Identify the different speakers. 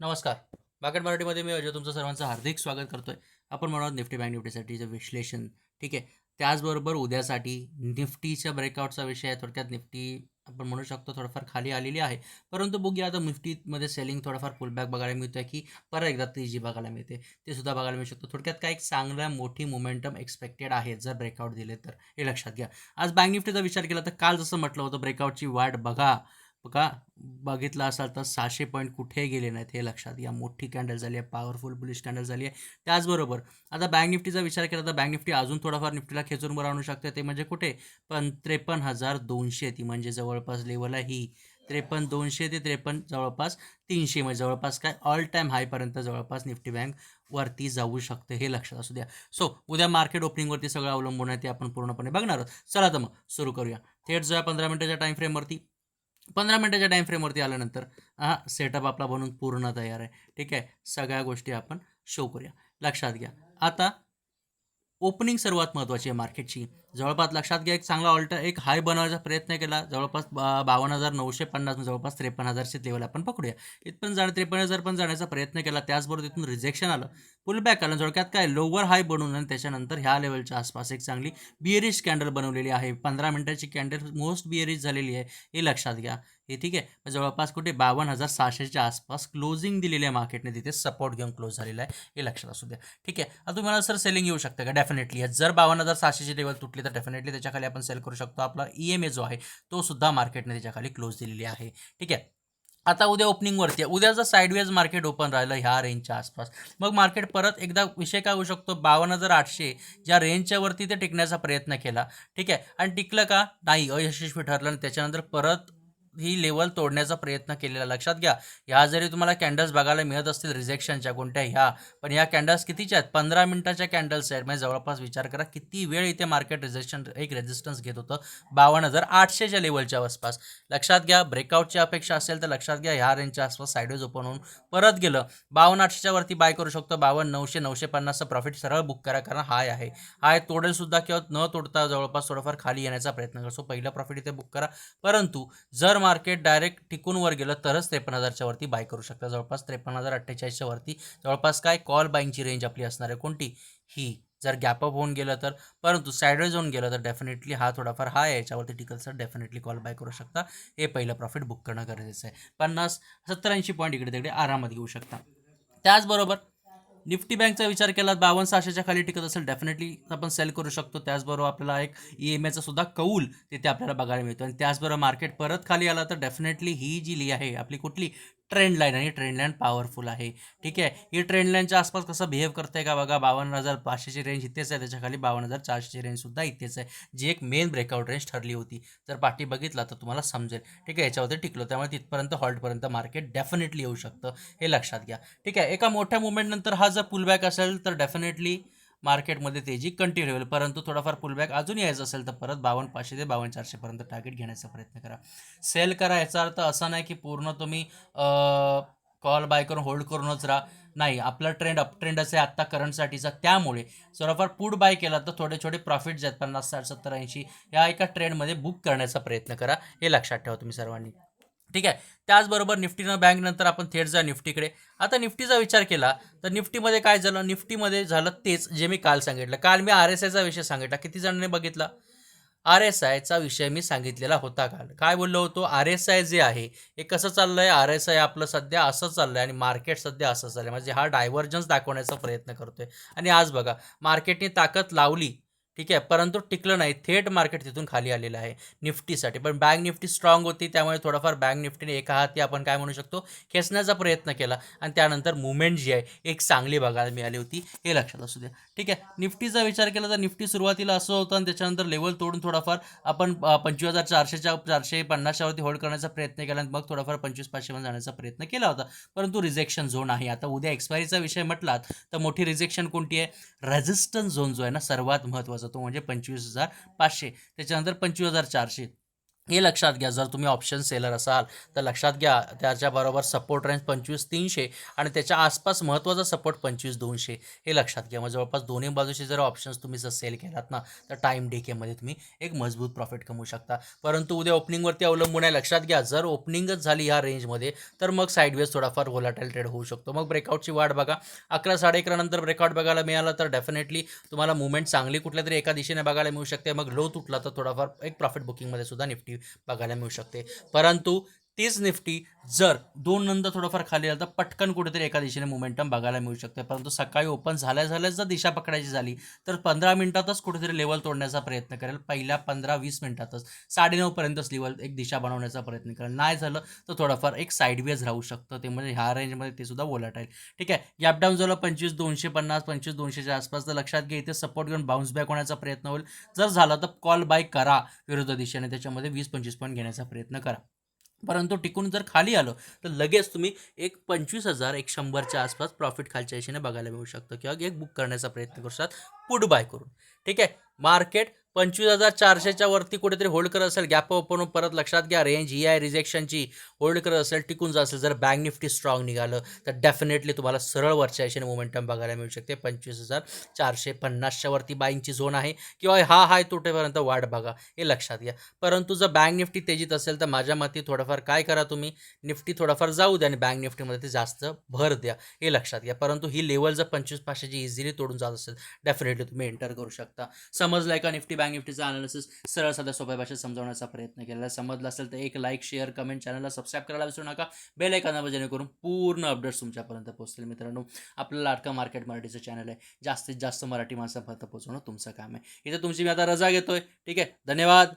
Speaker 1: नमस्कार. बाकेट मराठीमध्ये मी अजय तुमचं सर्वांचं हार्दिक स्वागत करतोय. आपण म्हणून निफ्टी बँक निफ्टीसाठीचं विश्लेषण ठीक आहे? त्याचबरोबर उद्यासाठी निफ्टीच्या ब्रेकआउटचा विषय आहे. थोडक्यात निफ्टी आपण म्हणू शकतो थोडंफार खाली आलेली आहे. परंतु बघूया आता निफ्टीमध्ये सेलिंग थोडाफार पुलबॅक बघायला मिळतोय की परत एकदा ती जी बघायला मिळते. ते सुद्धा बघायला मिळू शकतो. थोडक्यात काय एक चांगला मोठी मोमेंटम एक्सपेक्टेड आहे जर ब्रेकआउट दिले तर. हे लक्षात घ्या. आज बँक निफ्टीचा विचार केला तर काल जसं म्हटलं होतं ब्रेकआउटची वाट बघा. बघा बघितलं असाल तर सहाशे पॉईंट कुठे गेले नाहीत हे लक्षात. या मोठी कॅन्डल झाली आहे पॉवरफुल बुलिश कॅन्डल झाली आहे. त्याचबरोबर आता बँक निफ्टीचा विचार केला तर बँक निफ्टी अजून थोडाफार निफ्टीला खेचून वर आणू शकते. ते म्हणजे कुठे? पण त्रेपन्न हजार दोनशे ती म्हणजे जवळपास लेवल आहे ही. त्रेपन्न दोनशे ते त्रेपन्न जवळपास तीनशे म्हणजे जवळपास काय? ऑल टाईम हायपर्यंत जवळपास निफ्टी बँक वरती जाऊ शकते हे लक्षात असू द्या. सो उद्या मार्केट ओपनिंगवरती सगळं अवलंबून आहे ते आपण पूर्णपणे बघणार आहोत. चला तर मग सुरू करूया. थेट जाऊया पंधरा मिनटाच्या टाईम फ्रेमवरती पंधरा मिनटाच्या टाईम फ्रेमवरती आल्यानंतर हा सेटअप आपला बनून पूर्ण तयार आहे. ठीक आहे? सगळ्या गोष्टी आपण शो करूया. लक्षात घ्या. आता ओपनिंग सर्वात महत्त्वाची आहे मार्केटची. जवळपास लक्षात घ्या एक चांगला ऑल्टर एक हाय बनवायचा प्रयत्न केला जवळपास बावन्न हजार नऊशे पन्नास जवळपास त्रेपन्न हजारचे लेवल आपण पकडूया इथपर्यंत जाणं त्रेपन्न हजार पण जाण्याचा प्रयत्न केला त्याचबरोबर तिथून रिजेक्शन आलं. पुलबॅक आलं थोडक्यात काय लोवर हाय बनवून आणि त्याच्यानंतर ह्या लेवलच्या आसपास एक चांगली बिअरिश कॅन्डल बनवलेली आहे. पंधरा मिनिटाची कॅन्डल मोस्ट बिअरिश झालेली आहे हे लक्षात घ्या. हे ठीक आहे. जवळपास कुठे बावन्न हजार सहाशेच्या आसपास क्लोजिंग दिलेलं आहे मार्केटने तिथे सपोर्ट घेऊन क्लोज झालेला आहे. हे लक्षात असू द्या. ठीक आहे. आता तुम्हाला सर सेलिंग येऊ शकतं का? डेफिनेटली जर बावन्न हजार सहाशेची लेवल तुटली तर डेफिनेटली त्याच्याखाली आपण सेल करू शकतो. आपला ई एम ए जो आहे तो सुद्धा मार्केटने त्याच्याखाली क्लोज दिलेली आहे. ठीक आहे. आता उद्या ओपनिंगवरती आहे. उद्या जर साईडवेज मार्केट ओपन राहिलं ह्या रेंजच्या आसपास मग मार्केट परत एकदा विषय काय होऊ शकतो? बावन्न हजार आठशे ज्या रेंजच्या वरती ते टिकण्याचा प्रयत्न केला. ठीक आहे. आणि टिकलं का? नाही. अयशस्वी ठरलं आणि त्याच्यानंतर परत ही लेवल तोडण्याचा प्रयत्न केलेला. लक्षात घ्या ह्या जरी तुम्हाला कॅन्डल्स बघायला मिळत असतील रिजेक्शनच्या कोणत्या ह्या पण ह्या कॅन्डल्स कितीच्या आहेत? पंधरा मिनिटाच्या कॅन्डल्स आहेत. म्हणजे जवळपास विचार करा किती वेळ इथे मार्केट रिजेक्शन एक रेजिस्टन्स घेत होतं? बावन्न हजार आठशेच्या लेवलच्या आसपास. लक्षात घ्या ब्रेकआउटची अपेक्षा असेल तर लक्षात घ्या ह्या रेंजच्या आसपास साईडवेज ओपन होऊन परत गेलं. बावन्न आठशेच्या वरती बाय करू शकतो. बावन्न नऊशे नऊशे पन्नासचं प्रॉफिट सरळ बुक करा कारण हाय आहे. हाय तोडेल सुद्धा किंवा न तोडता जवळपास थोडंफार खाली येण्याचा प्रयत्न करतो. सो पहिलं प्रॉफिट इथे बुक करा. परंतु जर मार्केट डायरेक्ट टिकूनवर गेलं तरच त्रेपन्न हजारच्या वरती बाय करू शकता. जवळपास त्रेपन्न हजार अठ्ठेचाळीसच्या वरती जवळपास काय कॉल बाईंगची रेंज आपली असणार आहे. कोणती? ही. जर गॅप अप होऊन गेलं तर परंतु साईडवेज होऊन गेलं तर डेफिनेटली हा थोडाफार हा आहे याच्यावरती टिकल सर डेफिनेटली कॉल बाय करू शकता. हे पहिलं प्रॉफिट बुक करणं गरजेचं आहे. पन्नास सत्तर ऐंशी पॉईंट इकडे तिकडे आरामात घेऊ शकता. त्याचबरोबर निफ्टी बँकचा विचार केला बावन्न सहाशेच्या खाली टिकत असेल डेफिनेटली आपण सेल करू शकतो. त्याचबरोबर आपल्याला एक ई एम आयचा सुद्धा कौल तिथे आपल्याला बघायला मिळतो. आणि त्याचबरोबर मार्केट परत खाली आला तर डेफिनेटली ही जी ली आहे आपली कुठली? ट्रेंड लाईन आणि ट्रेंड लाईन पॉवरफुल आहे. ठीक आहे? ही ट्रेंड लाईनच्या आसपास कसं बिहेव करते का बघा? बावन्न हजार पाचशेची रेंज इथेच आहे. त्याच्याखाली बावन्न हजार चारशेची रेंजसुद्धा इथेच आहे. जी एक मेन ब्रेकआउट रेंज ठरली होती. जर पाठी बघितला तर तुम्हाला समजेल. ठीक आहे? याच्यावरती टिकलो. त्यामुळे तिथपर्यंत हॉल्टपर्यंत मार्केट डेफिनेटली येऊ शकतं. हे लक्षात घ्या. ठीक आहे? एका मोठ्या मुवमेंटनंतर हा जर पुलबॅक असेल तर डेफिनेटली मार्केटमध्ये तेजी कंटिन्यू होईल. परंतु थोडाफार पुलबॅक अजून यायचं असेल तर परत बावन्न पाचशे ते बावन्न चारशेपर्यंत टार्गेट घेण्याचा प्रयत्न करा. सेल करा याचा अर्थ असा नाही की पूर्ण तुम्ही कॉल बाय करून होल्ड करूनच राहा. नाही आपला ट्रेंड अप ट्रेंड असे आत्ता करंटसाठीचा त्यामुळे थोडाफार पुढ बाय केला तर थोडे छोटे प्रॉफिट जे आहेत पन्नास साठ सत्तर ऐंशी या एका ट्रेंडमध्ये बुक करण्याचा प्रयत्न करा. हे लक्षात ठेवा तुम्ही सर्वांनी. ठीक आहे? त्याचबरोबर निफ्टीनं बँक नंतर आपण थेट जा निफ्टीकडे. आता निफ्टीचा विचार केला तर निफ्टीमध्ये काय झालं? निफ्टीमध्ये झालं तेच जे मी काल सांगितलं. काल मी आर एस आयचा विषय सांगितला. किती जणांनी बघितला? आर एस आयचा विषय मी सांगितलेला होता काल. काय बोललो होतो? आर एस आय जे आहे हे कसं चाललं आहे आर एस आय आपलं सध्या असं चाललं आहे आणि मार्केट सध्या असं चाललं आहे म्हणजे हा डायव्हर्जन्स दाखवण्याचा प्रयत्न करतो आहे आणि आज बघा मार्केटने ताकद लावली. ठीक आहे? परंतु टिकलं नाही. थेट मार्केट तिथून खाली आलेलं आहे निफ्टीसाठी. पण बँक निफ्टी स्ट्रॉंग होती त्यामुळे थोडंफार बँक निफ्टीने एका हाती आपण काय म्हणू शकतो? खेचण्याचा प्रयत्न केला. आणि त्यानंतर मुवमेंट जी आहे एक चांगली बघायला मिळाली होती. हे लक्षात असू द्या. ठीक आहे? निफ्टीचा विचार केला तर निफ्टी सुरुवातीला असं होतं आणि त्याच्यानंतर लेवल तोडून थोडाफार आपण पंचवीस हजार चारशेच्या चारशे पन्नासच्यावरती होल्ड करण्याचा प्रयत्न केला आणि मग थोडाफार पंचवीस पाचशेवर जाण्याचा प्रयत्न केला होता. परंतु रिजेक्शन झोन आहे. आता उद्या एक्सपायरीचा विषय म्हटलात तर मोठी रिजेक्शन कोणती आहे? रेझिस्टन्स झोन जो आहे ना सर्वात महत्त्वाचा तो म्हणजे पंचवीस हजार पाचशे. त्याच्यानंतर पंचवीस हजार चारशे. हे लक्षात घ्या. जर तुम्ही ऑप्शन सेलर असाल तर लक्षात घ्या त्याच्याबरोबर सपोर्ट रेंज पंचवीस तीनशे आणि त्याच्या आसपास महत्त्वाचा सपोर्ट पंचवीस दोनशे हे लक्षात घ्या. मग जवळपास दोन्ही बाजूचे जर ऑप्शन्स तुम्ही जर सेल केलात ना तर टाईम डेकेमध्ये तुम्ही एक मजबूत प्रॉफिट कमवू शकता. परंतु उद्या ओपनिंगवरती अवलंबून आहे लक्षात घ्या जर ओपनिंगच झाली ह्या रेंजमध्ये तर मग साईडवेज थोडाफार व्होलाटाईल ट्रेड होऊ शकतो. मग ब्रेकआउटची वाट बघा. अकरा साडे ब्रेकआउट बघायला मिळालं तर डेफिनेटली तुम्हाला मुवमेंट चांगली कुठल्या तरी एका दिशेने बघायला मिळू शकते. मग लो तुटला तर थोडाफार एक प्रॉफिट बुकिंगमध्ये सुद्धा निफ्टी बघायला मिळू शकते. परंतु तेच निफ्टी जर दोन नंतर थोडंफार खाली आलं तर पटकन कुठेतरी एका दिशेने मोमेंटम बघायला मिळू शकते. परंतु सकाळी ओपन झाल्या झाल्याच जर दिशा पकडायची झाली तर पंधरा मिनिटातच कुठेतरी लेवल तोडण्याचा प्रयत्न करेल. पहिल्या पंधरा वीस मिनिटातच साडेनऊपर्यंतच लेवल एक दिशा बनवण्याचा प्रयत्न करेल. नाही झालं तर थोडंफार एक साईडवेज राहू शकतं. ते म्हणजे ह्या रेंजमध्ये ते सुद्धा वोलाटाईल ठीक आहे गॅप डाऊन झालं पंचवीस दोनशे पन्नास पंचवीस दोनशेच्या आसपास तर लक्षात घे इथे सपोर्ट घेऊन बाउन्स बॅक होण्याचा प्रयत्न होईल. जर झाला तर कॉल बाय करा विरुद्ध दिशेने. त्याच्यामध्ये वीस पंचवीस पॉईंट घेण्याचा प्रयत्न करा. परंतु टिकून जर खाली आलं तर लगेच तुम्ही एक पंचवीस हजार एक शंभरच्या आसपास प्रॉफिट खालच्या दिशेने बघायला मिळू शकतं. किंवा एक बुक करण्याचा प्रयत्न करू शकतात. पुट बाय करून. ठीक आहे? मार्केट पंचवीस हजार चारशेच्या वरती कुठेतरी होल्ड करत असेल गॅप ओपन परत लक्षात घ्या रेंज ही आय रिजेक्शनची होल्ड करत असेल टिकून जात असेल जर बँक निफ्टी स्ट्रॉंग निघालं तर डेफिनेटली तुम्हाला सरळ वरच्या दिशेने मोमेंटम बघायला मिळू शकते. पंचवीस हजार चारशे पन्नासच्या वरती बाईंगची झोन आहे किंवा हा हाय तुटेपर्यंत वाढ बघा हे लक्षात घ्या. परंतु जर बँक निफ्टी तेजीत असेल तर माझ्या मते थोडंफार काय करा तुम्ही? निफ्टी थोडाफार जाऊ द्या आणि बँक निफ्टीमध्ये ते जास्त भर द्या हे लक्षात घ्या. परंतु ही लेवल जर पंचवीस पाचशेची इझिली तोडून जात असेल डेफिनेटली तुम्ही एंटर करू शकता. समजलाय का निफ्टी बँक निफ्टीचा अनालिसिस सरळ साध्या सोप्या भाषेत समजावण्याचा प्रयत्न केला समजला समजलं असेल तर एक लाईक शेअर कमेंट चॅनलला सबस्क्राईब करायला विसरू नका. बेल ऐकनावर जेणेकरून पूर्ण अपडेट्स तुमच्यापर्यंत पोहोचतील. मित्रांनो आपलं लाटका मार्केट मराठीचं चॅनल आहे. जास्तीत जास्त मराठी माणसापर्यंत पोहोचवणं तुमचं काम आहे. इथे तुमची मी आता रजा घेतोय. ठीक आहे? धन्यवाद.